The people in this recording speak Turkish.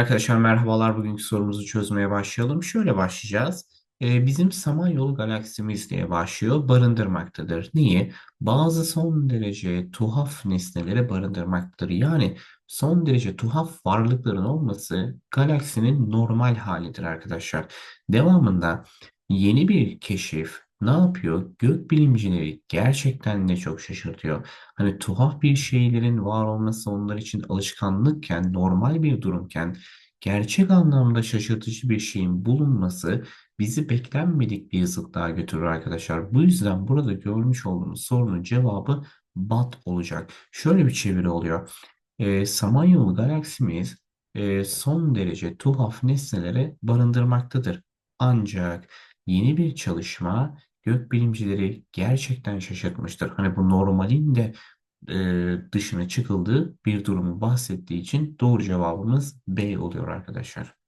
Arkadaşlar merhabalar. Bugünkü sorumuzu çözmeye başlayalım. Şöyle başlayacağız. Ee, bizim Samanyolu galaksimiz diye başlıyor. Barındırmaktadır. Niye? Bazı son derece tuhaf nesneleri barındırmaktadır. Yani son derece tuhaf varlıkların olması galaksinin normal halidir arkadaşlar. Devamında yeni bir keşif ne yapıyor? Gökbilimcileri gerçekten de çok şaşırtıyor. Hani tuhaf bir şeylerin var olması onlar için alışkanlıkken, normal bir durumken gerçek anlamda şaşırtıcı bir şeyin bulunması bizi beklenmedik bir zıtlığa götürür arkadaşlar. Bu yüzden burada görmüş olduğumuz sorunun cevabı bat olacak. Şöyle bir çeviri oluyor. E, Samanyolu galaksimiz e, son derece tuhaf nesneleri barındırmaktadır. Ancak yeni bir çalışma gökbilimcileri gerçekten şaşırtmıştır. Hani bu normalin de e, dışına çıkıldığı bir durumu bahsettiği için doğru cevabımız B oluyor arkadaşlar.